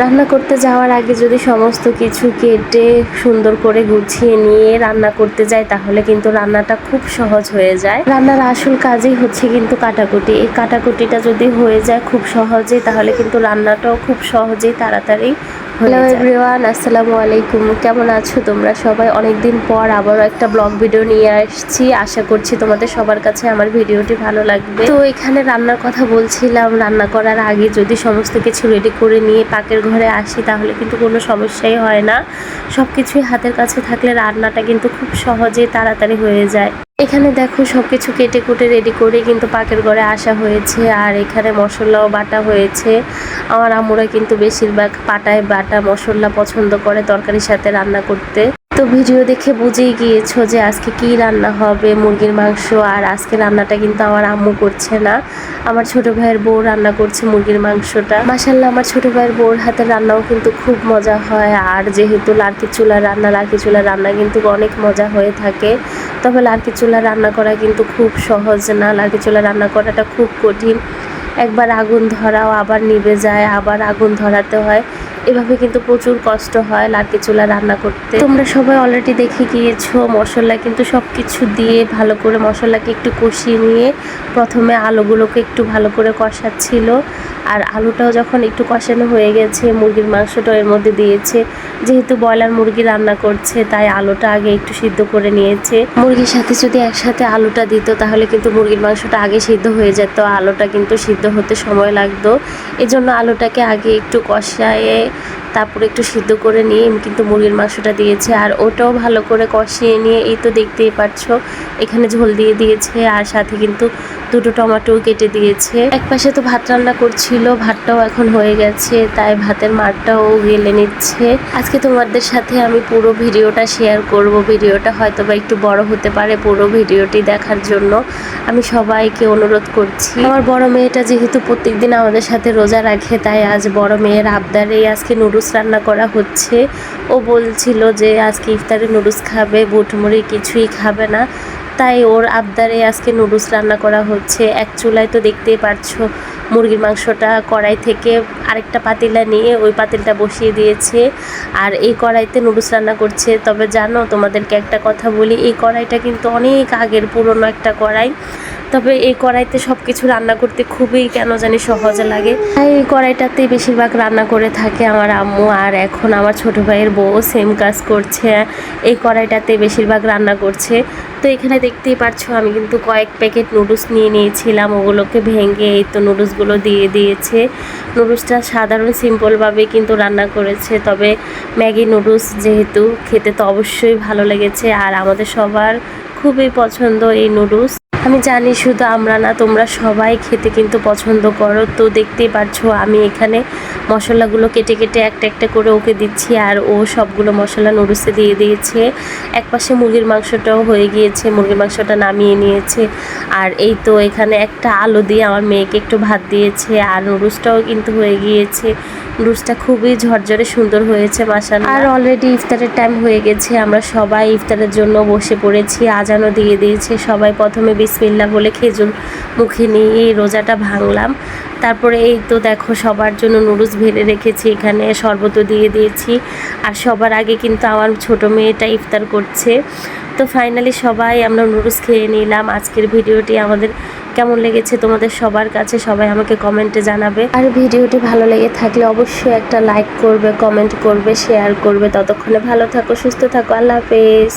রান্না করতে যাওয়ার আগে যদি সমস্ত কিছু কেটে সুন্দর করে গুছিয়ে নিয়ে রান্না করতে যাই, তাহলে কিন্তু রান্নাটা খুব সহজ হয়ে যায়। রান্নার আসল কাজই হচ্ছে কিন্তু কাটাকুটি। এই কাটাকুটিটা যদি হয়ে যায় খুব সহজে তাহলে কিন্তু রান্নাটাও খুব সহজেই, তাড়াতাড়ি হ্যালো এভরিওয়ান আসসালামু আলাইকুম। কেমন আছো তোমরা? সবাই অনেকদিন পর আবারও একটা ব্লগ ভিডিও নিয়ে আসছি। আশা করছি তোমাদের সবার কাছে আমার ভিডিওটি ভালো লাগবে। তো এখানে রান্নার কথা বলছিলাম। রান্না করার আগে যদি সমস্ত কিছু রেডি করে নিয়ে পাকের ঘরে আসি তাহলে কিন্তু কোনো সমস্যাই হয় না। সব কিছুই হাতের কাছে থাকলে রান্নাটা কিন্তু খুব সহজে তাড়াতাড়ি হয়ে যায়। এখানে দেখো সব কিছু কেটে কুটে রেডি করে কিন্তু পাকের ঘরে আসা হয়েছে। আর এখানে মশলাও বাটা হয়েছে। আমার আমরা কিন্তু বেশিরভাগ পাটায় বাটা মশলা পছন্দ করে তরকারির সাথে রান্না করতে। তো ভিডিও দেখে বুঝেই গিয়েছো যে আজকে কি রান্না হবে, মুরগির মাংস আর আজকে রান্নাটা কিন্তু আমার আম্মু করছে না। আমার ছোট ভাইয়ের বউ রান্না করছে মুরগির মাংসটা। মাসাল্লাহ আমার ছোট ভাইয়ের বউর হাতের রান্নাও কিন্তু খুব মজা হয়। আর যেহেতু লার্কি চুলার রান্না, লার্কি চুলার রান্না কিন্তু অনেক মজা হয়ে থাকে। তবে লার্কি চুলা রান্না করা কিন্তু খুব সহজ না। লার্কি চুলা রান্না করাটা খুব কঠিন। একবার আগুন ধরাও আবার নিভে যায়, আবার আগুন ধরাতে হয়। এভাবে কিন্তু প্রচুর কষ্ট হয় লাটকে চুলা রান্না করতে। তোমরা সবাই অলরেডি দেখে গিয়েছো, মশলা কিন্তু সব কিছু দিয়ে ভালো করে মশলাকে একটু কষিয়ে নিয়ে প্রথমে আলুগুলোকে একটু ভালো করে কষাচ্ছিল। আর আলুটাও যখন একটু কষানো হয়ে গেছে, মুরগির মাংসটাও এর মধ্যে দিয়েছে। যেহেতু ব্রয়লার মুরগি রান্না করছে, তাই আলুটা আগে একটু সিদ্ধ করে নিয়েছে। মুরগির সাথে যদি একসাথে আলুটা দিত, তাহলে কিন্তু মুরগির মাংসটা আগে সিদ্ধ হয়ে যেত, আলুটা কিন্তু সিদ্ধ হতে সময় লাগতো। এজন্য আলুটাকে আগে একটু কষায়ে, তারপরে একটু সিদ্ধ করে নিয়ে কিন্তু মুরগির মাংসটা দিয়েছে। আর ওটাও ভালো করে কষিয়ে নিয়ে, এই তো দেখতেই পাচ্ছ এখানে ঝোল দিয়ে দিয়েছে, আর সাথে কিন্তু দুটো টমেটোও কেটে দিয়েছে। এক পাশে তো ভাত রান্না করছিল, ভাতটাও এখন হয়ে গেছে, তাই ভাতের মারটাও গেলে নিচ্ছে। আজকে তোমাদের সাথে আমি পুরো ভিডিওটা শেয়ার করব। ভিডিওটা হয়তো বা একটু বড় হতে পারে পুরো ভিডিওটি দেখার জন্য। আমি সবাইকে অনুরোধ করছি। আমার বড় মেয়েটা যেহেতু প্রত্যেকদিন আমাদের সাথে রোজা রাখে, তাই আজ বড় মেয়ের আবদারেই আজকে নুডলস রান্না করা হচ্ছে। ও বলছিল যে, আজকে ইফতারে নুডলস খাবে, বুটমুড়ি কিছুই খাবে না। তাই ওর আবদারে আজকে নুডলস রান্না করা হচ্ছে। এক চুলায় তো দেখতেই পারছ, মুরগির মাংসটা কড়াই থেকে আরেকটা পাতিলা নিয়ে ওই পাতিলটা বসিয়ে দিয়েছে। আর এই কড়াইতে নুডলস রান্না করছে। তবে জানো, তোমাদেরকে একটা কথা বলি, এই কড়াইটা কিন্তু অনেক আগের, পুরনো একটা কড়াই। তবে এই কড়াইতে সব কিছু রান্না করতে খুবই কেন জানি সহজ লাগে। তাই এই কড়াইটাতে বেশিরভাগ রান্না করে থাকে আমার আম্মু আর এখন আমার ছোট ভাইয়ের বউ সেম কাজ করছে। এই কড়াইটাতে বেশিরভাগ রান্না করছে। তো এখানে দেখতেই পারছ আমি কিন্তু কয়েক প্যাকেট নুডলস নিয়ে নিয়েছিলাম। ওগুলোকে ভেঙে এই তো নুডলসগুলো দিয়ে দিয়েছে। নুডলসটা সাধারণ সিম্পলভাবে কিন্তু রান্না করেছে, তবে ম্যাগি নুডলস যেহেতু খেতে তো অবশ্যই ভালো লেগেছে। আর আমাদের সবার খুবই পছন্দ এই নুডলস। আমি জানি শুধু আমরা না, তোমরা সবাই খেতে কিন্তু পছন্দ করো। তো দেখতেই পারছ, আমি এখানে মশলাগুলো কেটে কেটে একটা একটা করে ওকে দিচ্ছি আর ও সবগুলো মশলা নুডলসে দিয়ে দিয়েছে। এক পাশে মুরগির মাংসটাও হয়ে গিয়েছে, মুরগির মাংসটা নামিয়ে নিয়েছে। আর এই তো এখানে একটা আলু দিয়ে আমার মেয়েকে একটু ভাত দিয়েছে আর নুডলসটাও কিন্তু হয়ে গিয়েছে। নুডলসটা খুবই ঝরঝরে সুন্দর হয়েছে মাসাল আর অলরেডি ইফতারের টাইম হয়ে গেছে, আমরা সবাই ইফতারের জন্য বসে পড়েছি, আজানও দিয়ে দিয়েছে, সবাই প্রথমে বিসমিল্লা বলে খেজুর মুখে নিয়ে এই রোজাটা ভাঙলাম। তারপরে এই তো দেখো সবার জন্য নুডলস ভেড়ে রেখেছি, এখানে শরবতও দিয়ে দিয়েছি। আর সবার আগে কিন্তু আমার ছোট মেয়েটা ইফতার করছে। তো ফাইনালি সবাই আমরা নুডলস খেয়ে নিলাম। আজকের ভিডিওটি আমাদের কেমন লেগেছে তোমাদের সবার কাছে সবাই আমাকে কমেন্টে জানাবে। আর ভিডিওটি ভালো লেগে থাকলে অবশ্যই একটা লাইক করবে কমেন্ট করবে শেয়ার করবে। ততক্ষণে ভালো থাকো, সুস্থ থাকো। আল্লাহ হাফেজ।